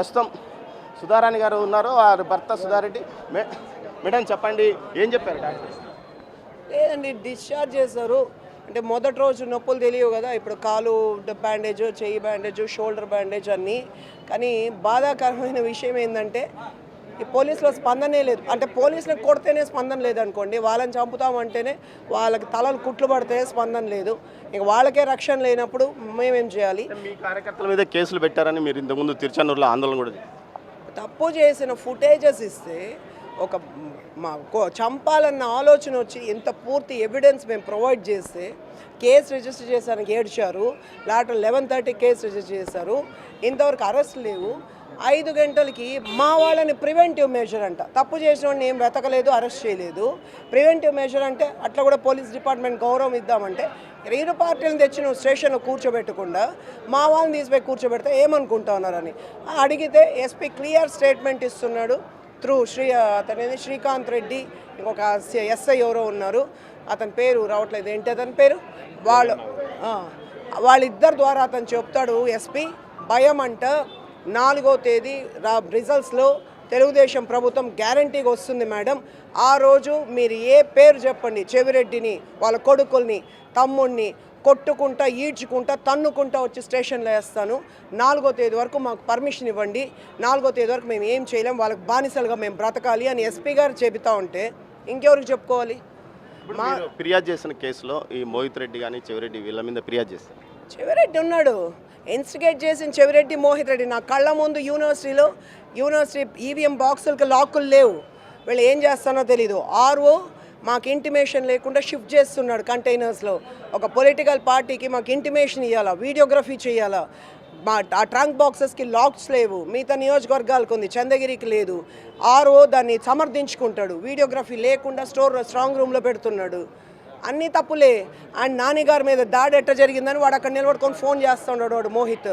ప్రస్తుతం సుధారాణి గారు ఉన్నారు వారి భర్త సుధారెడ్డి. మే మేడం చెప్పండి ఏం చెప్పారు డాక్టర్? లేదండి డిశ్చార్జ్ చేశారు. అంటే మొదటి రోజు నొప్పులు తెలియవు కదా ఇప్పుడు కాలు బ్యాండేజ్ చెయ్యి బ్యాండేజ్ షోల్డర్ బ్యాండేజ్ అన్నీ. కానీ బాధాకరమైన విషయం ఏంటంటే ఈ పోలీసులో స్పందనే లేదు. అంటే పోలీసులకు కొడితేనే స్పందన లేదనుకోండి వాళ్ళని చంపుతామంటేనే వాళ్ళకి తలలు కుట్లు పడితే స్పందన లేదు. ఇక వాళ్ళకే రక్షణ లేనప్పుడు మేమేం చేయాలి? మీ కార్యకర్తల మీద కేసులు పెట్టారని మీరు ఇంతకుముందు తిరుచానూరులో ఆందోళన కూడా. తప్పు చేసిన ఫుటేజెస్ ఇస్తే ఒక మా చంపాలన్న ఆలోచన వచ్చి ఇంత పూర్తి ఎవిడెన్స్ మేము ప్రొవైడ్ చేస్తే కేసు రిజిస్టర్ చేశానికి ఏడ్చారు. Later eleven thirty case register చేశారు. ఇంతవరకు అరెస్ట్ లేవు. ఐదు గంటలకి మా వాళ్ళని ప్రివెంటివ్ మెజర్ అంట. తప్పు చేసిన వాడిని ఏం వెతకలేదు అరెస్ట్ చేయలేదు. ప్రివెంటివ్ మెజర్ అంటే అట్లా కూడా పోలీస్ డిపార్ట్మెంట్ గౌరవం ఇద్దామంటే ఇరు పార్టీలను తెచ్చి నువ్వు స్టేషన్లో కూర్చోబెట్టకుండా మా వాళ్ళని తీసిపోయి కూర్చోబెడితే ఏమనుకుంటా ఉన్నారని. అడిగితే ఎస్పీ క్లియర్ స్టేట్మెంట్ ఇస్తున్నాడు. త్రూ శ్రీ అతనేది శ్రీకాంత్ రెడ్డి ఇంకొక ఎస్ఐ ఎవరో ఉన్నారు. అతని పేరు రావట్లేదు. ఏంటి అతని పేరు? వాళ్ళు వాళ్ళిద్దరి ద్వారా అతను చెప్తాడు ఎస్పీ భయం అంట నాలుగో తేదీ రా రిజల్ట్స్లో తెలుగుదేశం ప్రభుత్వం గ్యారంటీగా వస్తుంది మేడం. ఆ రోజు మీరు ఏ పేరు చెప్పండి? చెవిరెడ్డిని వాళ్ళ కొడుకుల్ని తమ్ముడిని కొట్టుకుంటా ఈడ్చుకుంటా తన్నుకుంటా వచ్చి స్టేషన్లో వేస్తాను. నాలుగో తేదీ వరకు మాకు పర్మిషన్ ఇవ్వండి. నాలుగో తేదీ వరకు మేము ఏం చేయలేం. వాళ్ళకి బానిసలుగా మేము బ్రతకాలి అని ఎస్పీ గారు చెబుతా ఉంటే ఇంకెవరికి చెప్పుకోవాలి? మీరు ఫిర్యాదు చేసిన కేసులో ఈ మోహిత్ రెడ్డి కానీ చెవిరెడ్డి వీళ్ళ మీద ఫిర్యాదు చేస్తారు. చెవిరెడ్డి ఉన్నాడు. ఇన్స్టిగేట్ చేసిన చెవిరెడ్డి మోహిత్ రెడ్డి. నా కళ్ళ ముందు యూనివర్సిటీలో యూనివర్సిటీ ఈవీఎం బాక్సులకి లాక్కులు లేవు. వీళ్ళు ఏం చేస్తానో తెలీదు. ఆర్ఓ మాకు ఇంటిమేషన్ లేకుండా షిఫ్ట్ చేస్తున్నాడు కంటైనర్స్లో ఒక పొలిటికల్ పార్టీకి మాకు ఇంటిమేషన్ ఇవ్వాలా వీడియోగ్రఫీ చేయాలా? మా ఆ ట్రంక్ బాక్సెస్కి లాక్స్ లేవు. మిగతా నియోజకవర్గాలకు ఉంది చంద్రగిరికి లేదు. ఆర్ఓ దాన్ని సమర్థించుకుంటాడు. వీడియోగ్రఫీ లేకుండా స్టోర్ స్ట్రాంగ్ రూమ్లో పెడుతున్నాడు. అన్నీ తప్పులే. అండ్ నాన్నగారి మీద దాడి ఎట్ట జరిగిందని వాడు అక్కడ నిలబడుకొని ఫోన్ చేస్తున్నాడు వాడు మోహిత్.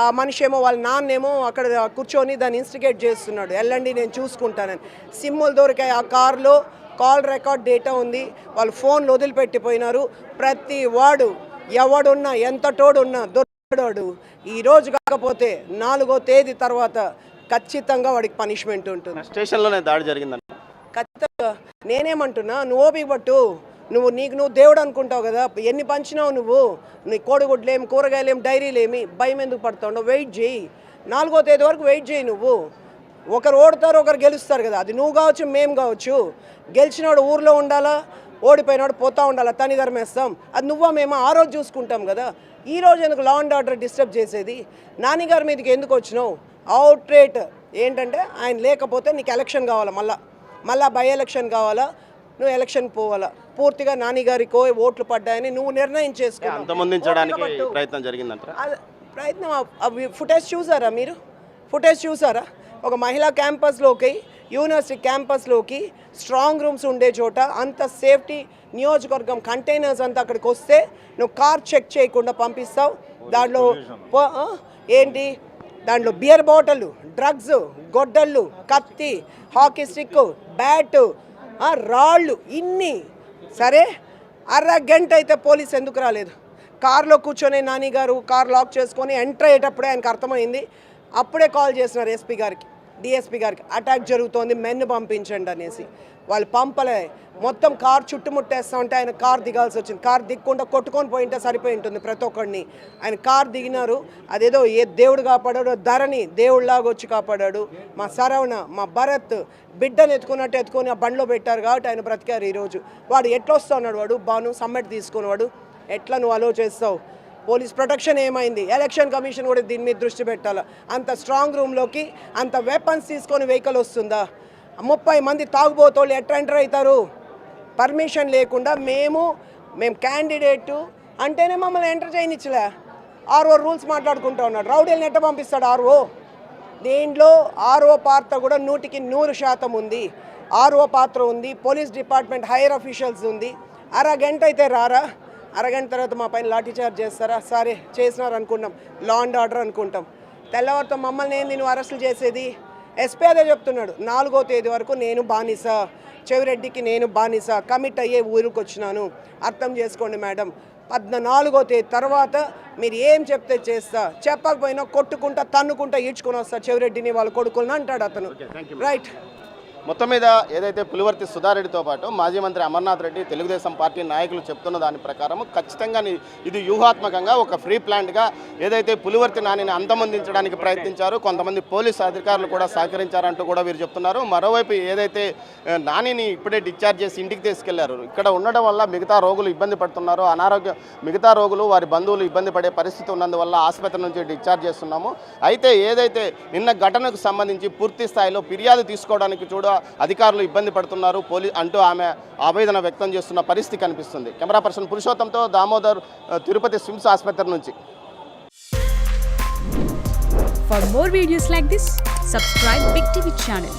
ఆ మనిషి ఏమో వాళ్ళ నాన్నేమో అక్కడ కూర్చొని దాన్ని ఇన్స్టిగేట్ చేస్తున్నాడు. వెళ్ళండి నేను చూసుకుంటానని. సిమ్ములు దొరికాయి. ఆ కార్లో కాల్ రికార్డ్ డేటా ఉంది. వాళ్ళు ఫోన్లు వదిలిపెట్టిపోయినారు. ప్రతి వాడు ఎవడున్నా ఎంత తోడున్నా దొరికాడు ఈ రోజు కాకపోతే నాలుగో తేదీ తర్వాత ఖచ్చితంగా వాడికి పనిష్మెంట్ ఉంటుంది. స్టేషన్లోనే దాడి జరిగిందని ఖచ్చితంగా. నేనేమంటున్నా? నువ్వు ఓపిక పట్టు. నువ్వు నీకు నువ్వు దేవుడు అనుకుంటావు కదా ఎన్ని పంచినావు నువ్వు? నీ కోడిగుడ్లేం కూరగాయలేం డైరీలేమి? భయం ఎందుకు పడుతావు వెయిట్ చేయి. నాలుగో తేదీ వరకు వెయిట్ చేయి నువ్వు. ఒకరు ఓడతారు ఒకరు గెలుస్తారు కదా. అది నువ్వు కావచ్చు మేము కావచ్చు. గెలిచినోడు ఊర్లో ఉండాలా? ఓడిపోయినాడు పోతా ఉండాలా? తని ధర్మేస్తాం అది నువ్వా మేము? ఆ రోజు చూసుకుంటాం కదా. ఈ రోజు ఎందుకు లా అండ్ ఆర్డర్ డిస్టర్బ్ చేసేది? నాన్నగారి మీదకి ఎందుకు వచ్చినావు? అవుట్ రేట్ ఏంటంటే ఆయన లేకపోతే నీకు ఎలక్షన్ కావాలా? మళ్ళా. మళ్ళా బై ఎలక్షన్ కావాలా? నువ్వు ఎలక్షన్ పోవాలా? పూర్తిగా నాన్నగారికో ఓట్లు పడ్డాయని నువ్వు నిర్ణయం అంతమొందించడానికి ప్రయత్నం జరిగిందంటారా? అది ప్రయత్నం ఫుటేజ్ చూసారా మీరు? ఫుటేజ్ చూసారా? ఒక మహిళా క్యాంపస్లోకి యూనివర్సిటీ క్యాంపస్లోకి స్ట్రాంగ్ రూమ్స్ ఉండే చోట అంత సేఫ్టీ నియోజకవర్గం కంటైనర్స్ అంతా అక్కడికి వస్తే నువ్వు కార్ చెక్ చేయకుండా పంపిస్తావు. దాంట్లో? ఏంటి? దాంట్లో బియర్ బాటిల్ డ్రగ్స్ గొడ్డళ్ళు కత్తి హాకీ స్టిక్ బ్యాట్ రాళ్ళు ఇన్ని. సరే? అరగంట అయితే పోలీస్ ఎందుకు రాలేదు? కార్లో కూర్చొని నాని గారు కార్ లాక్ చేసుకొని ఎంటర్ అయ్యేటప్పుడే ఆయనకు అర్థమైంది. అప్పుడే కాల్ చేసినారు ఎస్పీ గారికి. డిఎస్పీ గారికి అటాక్ జరుగుతోంది మెన్ను పంపించండి అనేసి. వాళ్ళు పంపలే. మొత్తం కార్ చుట్టుముట్టేస్తా ఉంటే ఆయన కార్ దిగాల్సి వచ్చింది. కార్ దిక్కుండా కొట్టుకొని పోయింటే సరిపోయి ఉంటుంది ప్రతి ఒక్కడిని. ఆయన కార్ దిగినారు. అదేదో ఏ దేవుడు కాపాడాడు ధరని దేవుడిలాగా వచ్చి కాపాడాడు. మా సరవణ మా భరత్ బిడ్డను ఎత్తుకున్నట్టు ఎత్తుకొని ఆ బండిలో పెట్టారు కాబట్టి ఆయన బ్రతికారు ఈరోజు. వాడు ఎట్లొస్తున్నాడు వాడు? బాను సమ్మెట్ తీసుకునేవాడు ఎట్లా నువ్వు అలో చేస్తావు? పోలీస్ ప్రొటెక్షన్ ఏమైంది? ఎలక్షన్ కమిషన్ కూడా దీని మీద దృష్టి పెట్టాలి? అంత స్ట్రాంగ్ రూమ్లోకి అంత వెపన్స్ తీసుకొని వెహికల్ వస్తుందా? ముప్పై మంది తాగుబోతోళ్ళు ఎట్లా ఎంటర్ అవుతారు? పర్మిషన్ లేకుండా మేము మేము క్యాండిడేటు అంటేనే మమ్మల్ని ఎంటర్ చేయనిచ్చలే. ఆర్ఓ రూల్స్ మాట్లాడుకుంటా ఉన్నాడు. రౌడీలు ఎట్ట పంపిస్తాడు ఆర్ఓ? దీంట్లో ఆర్ఓ పాత్ర కూడా నూటికి నూరు శాతం ఉంది. ఆర్ఓ పాత్ర ఉంది పోలీస్ డిపార్ట్మెంట్ హైయర్ అఫీషియల్స్ ఉంది. అరగంట అయితే రారా? అరగంట తర్వాత మా పైన లాఠీ చార్జ్ చేస్తారా? సరే చేసినారు అనుకుంటాం లా అండ్ ఆర్డర్ అనుకుంటాం. తెల్లవారితో మమ్మల్ని ఏంది నువ్వు అరెస్టులు చేసేది? ఎస్పీ అదే చెప్తున్నాడు. నాలుగో తేదీ వరకు నేను బానిస. చెవిరెడ్డికి నేను బానిస. కమిట్ అయ్యే ఊరికి వచ్చినాను. అర్థం చేసుకోండి మేడం. పద్నాలుగో తేదీ తర్వాత మీరు ఏం చెప్తే చేస్తా. చెప్పకపోయినా కొట్టుకుంటా తన్నుకుంటా ఈడ్చుకొని వస్తా. చెవిరెడ్డిని వాళ్ళ కొడుకులను అంటాడు అతను. రైట్ మొత్తం మీద ఏదైతే పులివర్తి సుధారెడ్డితో పాటు మాజీ మంత్రి అమర్నాథ్ రెడ్డి తెలుగుదేశం పార్టీ నాయకులు చెప్తున్న దాని ప్రకారం ఖచ్చితంగా ఇది వ్యూహాత్మకంగా ఒక ఫ్రీ ప్లాంట్గా ఏదైతే పులివర్తి నానిని అంతమొందించడానికి ప్రయత్నించారు కొంతమంది పోలీసు అధికారులు కూడా సహకరించారంటూ కూడా వీరు చెప్తున్నారు. మరోవైపు ఏదైతే నానిని ఇప్పుడే డిశ్చార్జ్ చేసి ఇంటికి తీసుకెళ్ళారు. ఇక్కడ ఉండడం వల్ల మిగతా రోగులు ఇబ్బంది పడుతున్నారు. అనారోగ్య మిగతా రోగులు వారి బంధువులు ఇబ్బంది పడే పరిస్థితి ఉన్నందువల్ల ఆసుపత్రి నుంచి డిశ్చార్జ్ చేస్తున్నాము. అయితే ఏదైతే నిన్న ఘటనకు సంబంధించి పూర్తి స్థాయిలో ఫిర్యాదు తీసుకోవడానికి చూడ అధికారులు ఇబ్బంది పడుతున్నారు. పోలీ అంటూ ఆమె ఆవేదన వ్యక్తం చేస్తున్న పరిస్థితి కనిపిస్తుంది. కెమెరా పర్సన్ పురుషోత్తంతో దామోదర్ తిరుపతి స్విమ్స్ ఆసుపత్రి నుంచి. For more videos like this, subscribe Big TV channel.